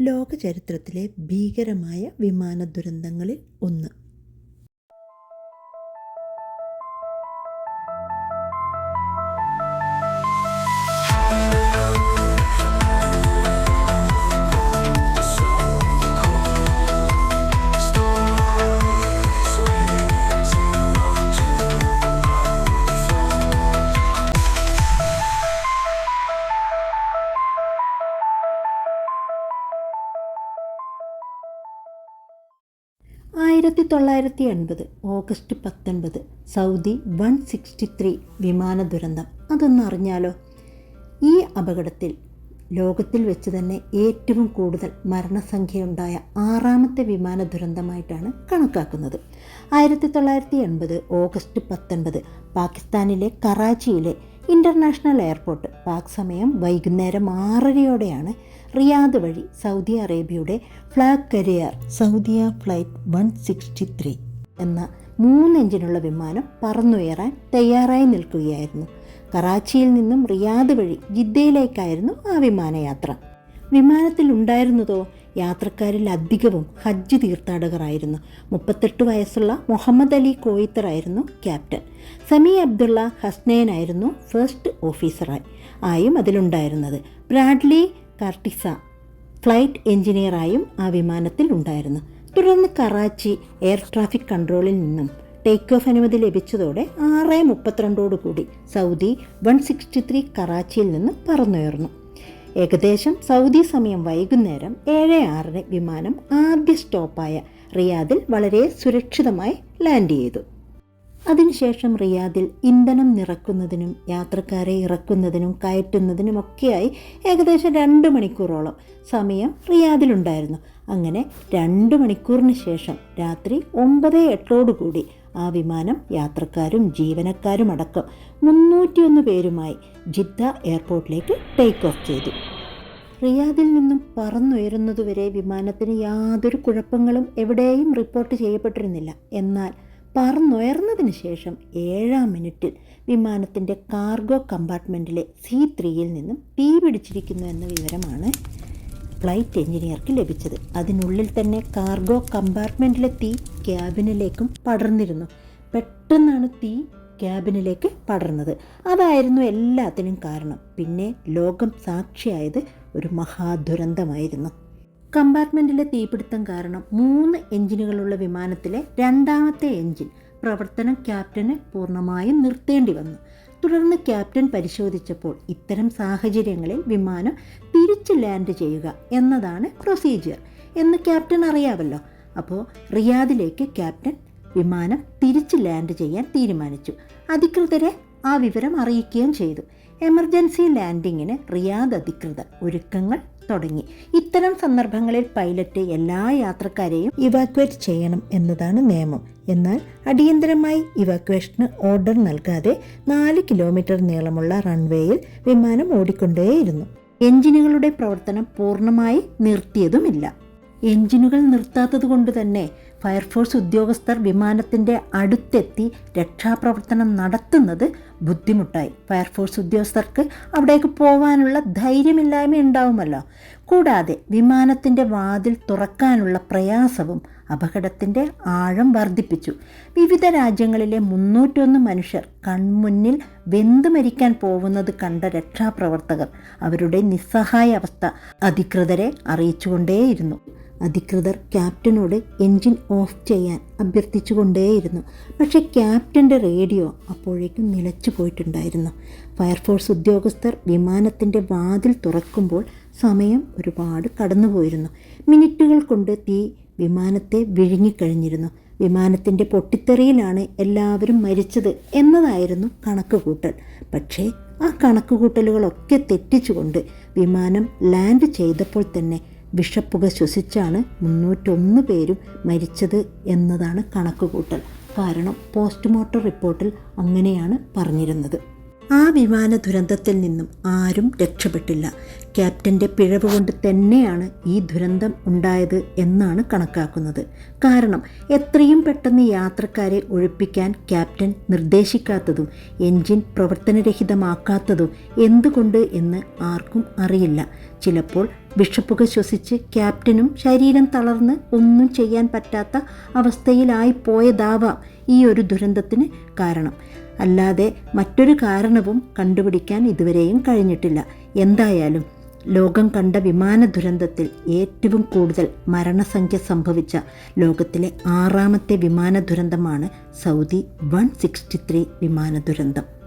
ലോക ചരിത്രത്തിലെ ഭീകരമായ വിമാന ദുരന്തങ്ങളിൽ ഒന്ന്. ആയിരത്തി തൊള്ളായിരത്തി എൺപത് ഓഗസ്റ്റ് പത്തൊൻപത് സൗദി വൺ സിക്സ്റ്റി ത്രീ വിമാന ദുരന്തം. അതൊന്ന് അറിഞ്ഞാലോ? ഈ അപകടത്തിൽ ലോകത്തിൽ വെച്ച് തന്നെ ഏറ്റവും കൂടുതൽ മരണസംഖ്യയുണ്ടായ ആറാമത്തെ വിമാന ദുരന്തമായിട്ടാണ് കണക്കാക്കുന്നത്. ആയിരത്തി തൊള്ളായിരത്തി എൺപത് ഓഗസ്റ്റ് പത്തൊൻപത് പാകിസ്ഥാനിലെ കറാച്ചിയിലെ ഇന്റർനാഷണൽ എയർപോർട്ട്. പാക് സമയം വൈകുന്നേരം ആറരയോടെയാണ് റിയാദ് വഴി സൗദി അറേബ്യയുടെ flag carrier Saudia flight one sixty three. എന്ന മൂന്ന് എഞ്ചിനുള്ള വിമാനം പറന്നുയരാൻ തയ്യാറായി നിൽക്കുകയായിരുന്നു. കറാച്ചിയിൽ നിന്നും റിയാദ് വഴി ജിദ്ദയിലേക്കായിരുന്നു ആ വിമാനയാത്ര. വിമാനത്തിൽ ഉണ്ടായിരുന്നതോ? യാത്രക്കാരിൽ അധികവും ഹജ്ജ് തീർത്ഥാടകരായിരുന്നു. മുപ്പത്തെട്ട് വയസ്സുള്ള മുഹമ്മദ് അലി കോയിത്തറായിരുന്നു ക്യാപ്റ്റൻ. സമി അബ്ദുള്ള ഹസ്നയനായിരുന്നു ഫസ്റ്റ് ഓഫീസറായി ആയും അതിലുണ്ടായിരുന്നത്. ബ്രാഡ്ലി കർട്ടിസ ഫ്ലൈറ്റ് എഞ്ചിനീയറായും ആ വിമാനത്തിൽ ഉണ്ടായിരുന്നു തുടർന്ന് കറാച്ചി എയർ ട്രാഫിക് കൺട്രോളിൽ നിന്നും ടേക്ക് ഓഫ് അനുമതി ലഭിച്ചതോടെ ആറ് മുപ്പത്തിരണ്ടോടുകൂടി സൗദി വൺ സിക്സ്റ്റി ത്രീ കറാച്ചിയിൽ നിന്ന് പറന്നുയർന്നു. ഏകദേശം സൗദി സമയം വൈകുന്നേരം ഏഴ് ആറിന് വിമാനം ആദ്യ സ്റ്റോപ്പായ റിയാദിൽ വളരെ സുരക്ഷിതമായി ലാൻഡ് ചെയ്തു. അതിനുശേഷം റിയാദിൽ ഇന്ധനം നിറക്കുന്നതിനും യാത്രക്കാരെ ഇറക്കുന്നതിനും കയറ്റുന്നതിനുമൊക്കെയായി ഏകദേശം രണ്ട് മണിക്കൂറോളം സമയം റിയാദിലുണ്ടായിരുന്നു. അങ്ങനെ രണ്ട് മണിക്കൂറിന് ശേഷം രാത്രി ഒമ്പത് എട്ടോടുകൂടി ആ വിമാനം യാത്രക്കാരും ജീവനക്കാരും അടക്കം മുന്നൂറ്റിയൊന്ന് പേരുമായി ജിദ്ദ എയർപോർട്ടിലേക്ക് ടേക്ക് ഓഫ് ചെയ്തു. റിയാദിൽ നിന്നും പറന്നുയരുന്നതുവരെ വിമാനത്തിന് യാതൊരു കുഴപ്പങ്ങളും എവിടെയും റിപ്പോർട്ട് ചെയ്യപ്പെട്ടിരുന്നില്ല. എന്നാൽ പറന്നുയർന്നതിന് ശേഷം ഏഴാം മിനിറ്റിൽ വിമാനത്തിന്റെ കാർഗോ കമ്പാർട്ട്മെന്റിലെ സി ത്രീയിൽ നിന്നും തീ പിടിച്ചിരിക്കുന്നു എന്ന വിവരമാണ് ഫ്ലൈറ്റ് എഞ്ചിനീയർക്ക് ലഭിച്ചത്. അതിനുള്ളിൽ തന്നെ കാർഗോ കമ്പാർട്ട്മെന്റിലെ തീ ക്യാബിനിലേക്കും പടർന്നിരുന്നു. പെട്ടെന്നാണ് തീ ക്യാബിനിലേക്ക് പടർന്നത്. അതായിരുന്നു എല്ലാത്തിനും കാരണം. പിന്നെ ലോകം സാക്ഷിയായത് ഒരു മഹാദുരന്തമായിരുന്നു. കമ്പാർട്ട്മെന്റിലെ തീപിടുത്തം കാരണം മൂന്ന് എഞ്ചിനുകളുള്ള വിമാനത്തിലെ രണ്ടാമത്തെ എഞ്ചിൻ പ്രവർത്തനം ക്യാപ്റ്റന് പൂർണമായും നിർത്തേണ്ടി വന്നു. തുടർന്ന് ക്യാപ്റ്റൻ പരിശോധിച്ചപ്പോൾ ഇത്തരം സാഹചര്യങ്ങളിൽ വിമാനം തിരിച്ച് ലാൻഡ് ചെയ്യുക എന്നതാണ് പ്രൊസീജിയർ എന്ന് ക്യാപ്റ്റൻ അറിയാമല്ലോ. അപ്പോൾ റിയാദിലേക്ക് ക്യാപ്റ്റൻ വിമാനം തിരിച്ച് ലാൻഡ് ചെയ്യാൻ തീരുമാനിച്ചു. അധികൃതരെ ആ വിവരം അറിയിക്കുകയും ചെയ്തു. എമർജൻസി ലാൻഡിങ്ങിന് റിയാദ് അധികൃതർ ഒരുക്കങ്ങൾ തുടങ്ങി. ഇത്തരം സന്ദർഭങ്ങളിൽ പൈലറ്റ് എല്ലാ യാത്രക്കാരെയും ഇവാക്വേറ്റ് ചെയ്യണം എന്നതാണ് നിയമം. എന്നാൽ അടിയന്തരമായി ഇവാക്വേഷന് ഓർഡർ നൽകാതെ നാല് കിലോമീറ്റർ നീളമുള്ള റൺവേയിൽ വിമാനം ഓടിക്കൊണ്ടേയിരുന്നു. എഞ്ചിനുകളുടെ പ്രവർത്തനം പൂർണമായി നിർത്തിയതുമില്ല. എഞ്ചിനുകൾ നിർത്താത്തത് കൊണ്ട് തന്നെ ഫയർഫോഴ്സ് ഉദ്യോഗസ്ഥർ വിമാനത്തിന്റെ അടുത്തെത്തി രക്ഷാപ്രവർത്തനം നടത്തുന്നത് ബുദ്ധിമുട്ടായി. ഫയർഫോഴ്സ് ഉദ്യോഗസ്ഥർക്ക് അവിടേക്ക് പോകാനുള്ള ധൈര്യമില്ലായ്മ ഉണ്ടാവുമല്ലോ. കൂടാതെ വിമാനത്തിന്റെ വാതിൽ തുറക്കാനുള്ള പ്രയാസവും അപകടത്തിന്റെ ആഴം വർദ്ധിപ്പിച്ചു. വിവിധ രാജ്യങ്ങളിലെ മുന്നൂറ്റൊന്ന് മനുഷ്യർ കൺമുന്നിൽ വെന്ത് മരിക്കാൻ പോകുന്നത് കണ്ട രക്ഷാപ്രവർത്തകർ അവരുടെ നിസ്സഹായ അവസ്ഥ അധികൃതരെ അറിയിച്ചുകൊണ്ടേയിരുന്നു. അധികൃതർ ക്യാപ്റ്റനോട് എൻജിൻ ഓഫ് ചെയ്യാൻ അഭ്യർത്ഥിച്ചുകൊണ്ടേയിരുന്നു. പക്ഷേ ക്യാപ്റ്റന്റെ റേഡിയോ അപ്പോഴേക്കും നിലച്ചു പോയിട്ടുണ്ടായിരുന്നു. ഫയർഫോഴ്സ് ഉദ്യോഗസ്ഥർ വിമാനത്തിന്റെ വാതിൽ തുറക്കുമ്പോൾ സമയം ഒരുപാട് കടന്നുപോയിരുന്നു. മിനിറ്റുകൾ കൊണ്ട് തീ വിമാനത്തെ വിഴുങ്ങിക്കഴിഞ്ഞിരുന്നു. വിമാനത്തിന്റെ പൊട്ടിത്തെറിയിലാണ് എല്ലാവരും മരിച്ചത് എന്നതായിരുന്നു കണക്കുകൂട്ടൽ. പക്ഷേ ആ കണക്കുകൂട്ടലുകളൊക്കെ തെറ്റിച്ചുകൊണ്ട് വിമാനം ലാൻഡ് ചെയ്തപ്പോൾ തന്നെ വിഷപ്പുക ശ്വസിച്ചാണ് മുന്നൂറ്റൊന്ന് പേരും മരിച്ചത് എന്നതാണ് കണക്കുകൂട്ടൽ. കാരണം പോസ്റ്റ്മോർട്ടം റിപ്പോർട്ടിൽ അങ്ങനെയാണ് പറഞ്ഞിരുന്നത്. ആ വിമാന ദുരന്തത്തിൽ നിന്നും ആരും രക്ഷപ്പെട്ടില്ല. ക്യാപ്റ്റന്റെ പിഴവ് കൊണ്ട് തന്നെയാണ് ഈ ദുരന്തം ഉണ്ടായത് എന്നാണ് കണക്കാക്കുന്നത്. കാരണം എത്രയും പെട്ടെന്ന് യാത്രക്കാരെ ഒഴിപ്പിക്കാൻ ക്യാപ്റ്റൻ നിർദ്ദേശിക്കാത്തതും എൻജിൻ പ്രവർത്തനരഹിതമാക്കാത്തതും എന്തുകൊണ്ട് എന്ന് ആർക്കും അറിയില്ല. ചിലപ്പോൾ വിഷപ്പുക ശ്വസിച്ച് ക്യാപ്റ്റനും ശരീരം തളർന്ന് ഒന്നും ചെയ്യാൻ പറ്റാത്ത അവസ്ഥയിലായി പോയതാവാം ഈ ഒരു ദുരന്തത്തിന് കാരണം. അല്ലാതെ മറ്റൊരു കാരണവും കണ്ടുപിടിക്കാൻ ഇതുവരെയും കഴിഞ്ഞിട്ടില്ല. എന്തായാലും ലോകം കണ്ട വിമാന ദുരന്തത്തിൽ ഏറ്റവും കൂടുതൽ മരണസംഖ്യ സംഭവിച്ച ലോകത്തിലെ ആറാമത്തെ വിമാന ദുരന്തമാണ് സൗദി വൺ സിക്സ്റ്റി ത്രീ വിമാന ദുരന്തം.